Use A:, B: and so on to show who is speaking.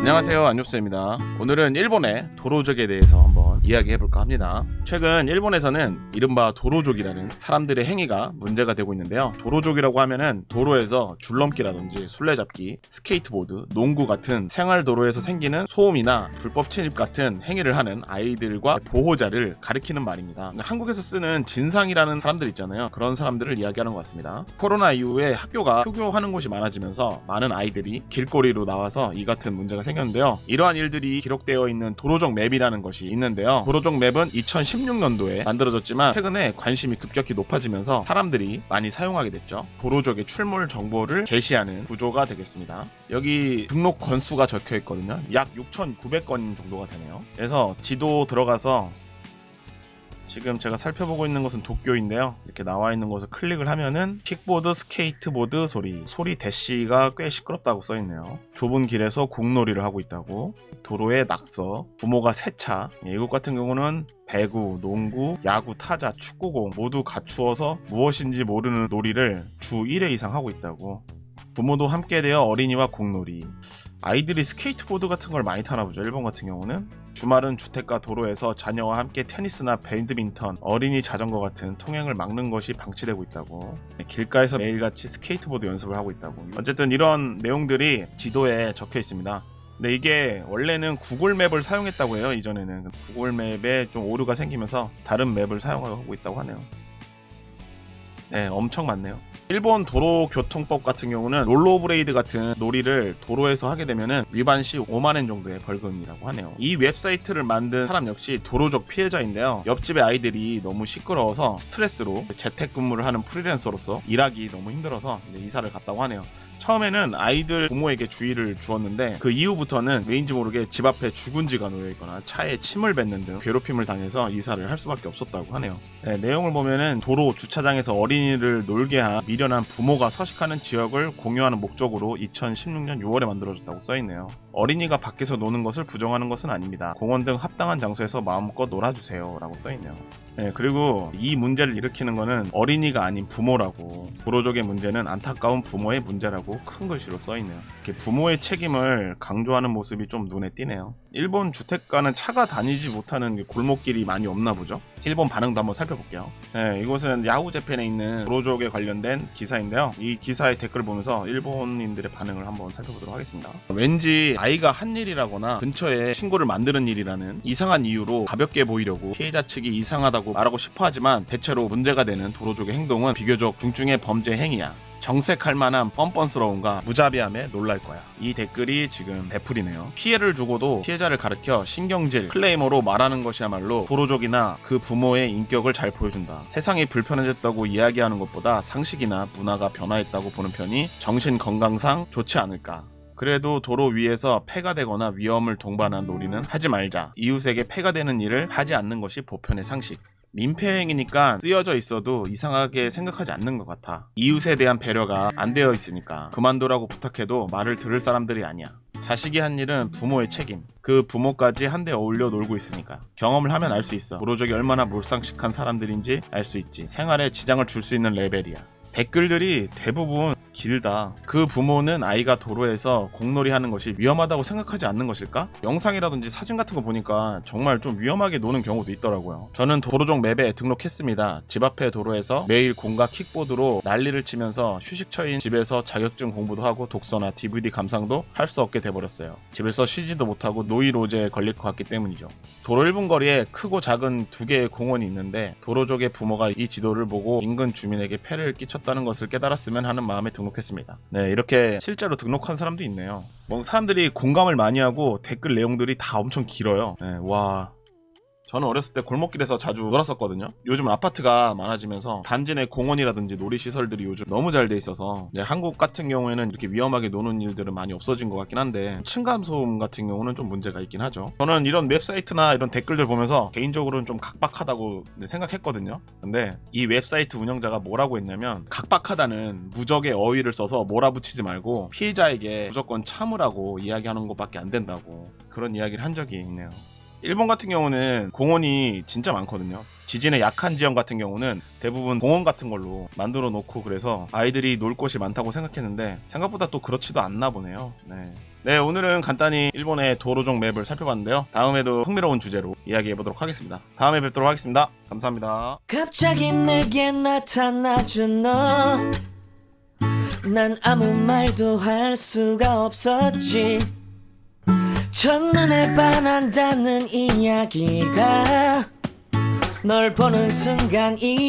A: 안녕하세요. 안녕수입니다. 오늘은 일본의 도로족에 대해서 한번 이야기해볼까 합니다. 최근 일본에서는 이른바 도로족이라는 사람들의 행위가 문제가 되고 있는데요. 도로족이라고 하면은 도로에서 줄넘기라든지 술래잡기, 스케이트보드, 농구 같은 생활 도로에서 생기는 소음이나 불법 침입 같은 행위를 하는 아이들과 보호자를 가리키는 말입니다. 한국에서 쓰는 진상이라는 사람들 있잖아요. 그런 사람들을 이야기하는 것 같습니다. 코로나 이후에 학교가 휴교하는 곳이 많아지면서 많은 아이들이 길거리로 나와서 이 같은 문제가 생겼는데요. 이러한 일들이 기록되어 있는 도로적 맵이라는 것이 있는데요. 도로적 맵은 2016년도에 만들어졌지만 최근에 관심이 급격히 높아지면서 사람들이 많이 사용하게 됐죠. 도로적의 출몰 정보를 게시하는 구조가 되겠습니다. 여기 등록 건수가 적혀 있거든요. 약 6,900건 정도가 되네요. 그래서 지도 들어가서 지금 제가 살펴보고 있는 것은 도쿄인데요. 이렇게 나와 있는 곳을 클릭을 하면은 킥보드, 스케이트보드 소리, 소리 대시가 꽤 시끄럽다고 써 있네요. 좁은 길에서 공놀이를 하고 있다고. 도로에 낙서, 부모가 세차. 예, 이곳 같은 경우는 배구, 농구, 야구, 타자, 축구공 모두 갖추어서 무엇인지 모르는 놀이를 주 1회 이상 하고 있다고. 부모도 함께 되어 어린이와 공놀이. 아이들이 스케이트보드 같은 걸 많이 타나 보죠. 일본 같은 경우는. 주말은 주택가 도로에서 자녀와 함께 테니스나 배드민턴, 어린이 자전거 같은 통행을 막는 것이 방치되고 있다고. 길가에서 매일같이 스케이트보드 연습을 하고 있다고. 어쨌든 이런 내용들이 지도에 적혀 있습니다. 근데 이게 원래는 구글 맵을 사용했다고 해요. 이전에는 구글 맵에 좀 오류가 생기면서 다른 맵을 사용하고 있다고 하네요. 네, 엄청 많네요. 일본 도로교통법 같은 경우는 롤러브레이드 같은 놀이를 도로에서 하게 되면은 위반 시 5만엔 정도의 벌금이라고 하네요. 이 웹사이트를 만든 사람 역시 도로적 피해자인데요. 옆집의 아이들이 너무 시끄러워서 스트레스로 재택근무를 하는 프리랜서로서 일하기 너무 힘들어서 이사를 갔다고 하네요. 처음에는 아이들 부모에게 주의를 주었는데 그 이후부터는 왜인지 모르게 집 앞에 죽은지가 놓여 있거나 차에 침을 뱉는 등 괴롭힘을 당해서 이사를 할 수밖에 없었다고 하네요. 네, 내용을 보면은 도로 주차장에서 어린이를 놀게 한 미련한 부모가 서식하는 지역을 공유하는 목적으로 2016년 6월에 만들어졌다고 써있네요. 어린이가 밖에서 노는 것을 부정하는 것은 아닙니다. 공원 등 합당한 장소에서 마음껏 놀아주세요. 라고 써있네요. 네, 그리고 이 문제를 일으키는 것은 어린이가 아닌 부모라고. 도로적의 문제는 안타까운 부모의 문제라고 큰 글씨로 써있네요. 이렇게 부모의 책임을 강조하는 모습이 좀 눈에 띄네요. 일본 주택가는 차가 다니지 못하는 골목길이 많이 없나 보죠. 일본 반응도 한번 살펴볼게요. 네, 이곳은 야후 재팬에 있는 도로족에 관련된 기사인데요. 이 기사의 댓글을 보면서 일본인들의 반응을 한번 살펴보도록 하겠습니다. 왠지 아이가 한 일이라거나 근처에 친구를 만드는 일이라는 이상한 이유로 가볍게 보이려고 피해자 측이 이상하다고 말하고 싶어 하지만 대체로 문제가 되는 도로족의 행동은 비교적 중증의 범죄 행위야. 정색할 만한 뻔뻔스러움과 무자비함에 놀랄 거야. 이 댓글이 지금 배풀이네요. 피해를 주고도 피해자를 가르켜 신경질, 클레이머로 말하는 것이야말로 도로족이나 그 부모의 인격을 잘 보여준다. 세상이 불편해졌다고 이야기하는 것보다 상식이나 문화가 변화했다고 보는 편이 정신 건강상 좋지 않을까. 그래도 도로 위에서 폐가 되거나 위험을 동반한 놀이는 하지 말자. 이웃에게 폐가 되는 일을 하지 않는 것이 보편의 상식. 민폐행위니까 쓰여져 있어도 이상하게 생각하지 않는 것 같아. 이웃에 대한 배려가 안 되어 있으니까 그만두라고 부탁해도 말을 들을 사람들이 아니야. 자식이 한 일은 부모의 책임. 그 부모까지 한데 어울려 놀고 있으니까. 경험을 하면 알 수 있어. 도로적이 얼마나 몰상식한 사람들인지 알 수 있지. 생활에 지장을 줄 수 있는 레벨이야. 댓글들이 대부분 길다. 그 부모는 아이가 도로에서 공놀이 하는 것이 위험하다고 생각하지 않는 것일까? 영상이라든지 사진 같은 거 보니까 정말 좀 위험하게 노는 경우도 있더라고요. 저는 도로종 맵에 등록했습니다. 집 앞에 도로에서 매일 공과 킥보드로 난리를 치면서 휴식처인 집에서 자격증 공부도 하고 독서나 DVD 감상도 할 수 없게 돼버렸어요. 집에서 쉬지도 못하고 노이로제에 걸릴 것 같기 때문이죠. 도로 1분 거리에 크고 작은 두 개의 공원이 있는데 도로족의 부모가 이 지도를 보고 인근 주민에게 폐를 끼쳤다는 것을 깨달았으면 하는 마음에 등록 했습니다. 네, 이렇게 실제로 등록한 사람도 있네요. 뭐 사람들이 공감을 많이 하고 댓글 내용들이 다 엄청 길어요. 네, 와. 저는 어렸을 때 골목길에서 자주 놀았었거든요. 요즘은 아파트가 많아지면서 단지 내 공원이라든지 놀이시설들이 요즘 너무 잘 돼 있어서 한국 같은 경우에는 이렇게 위험하게 노는 일들은 많이 없어진 것 같긴 한데 층간소음 같은 경우는 좀 문제가 있긴 하죠. 저는 이런 웹사이트나 이런 댓글들 보면서 개인적으로는 좀 각박하다고 생각했거든요. 근데 이 웹사이트 운영자가 뭐라고 했냐면 각박하다는 무적의 어휘를 써서 몰아붙이지 말고 피해자에게 무조건 참으라고 이야기하는 것밖에 안 된다고 그런 이야기를 한 적이 있네요. 일본 같은 경우는 공원이 진짜 많거든요. 지진에 약한 지역 같은 경우는 대부분 공원 같은 걸로 만들어 놓고 그래서 아이들이 놀 곳이 많다고 생각했는데 생각보다 또 그렇지도 않나 보네요. 네. 네, 오늘은 간단히 일본의 도로종 맵을 살펴봤는데요. 다음에도 흥미로운 주제로 이야기해 보도록 하겠습니다. 다음에 뵙도록 하겠습니다. 감사합니다.
B: 갑자기 내게 나타나준 너. 난 아무 말도 할 수가 없었지. 첫눈에 반한다는 이야기가 널 보는 순간 이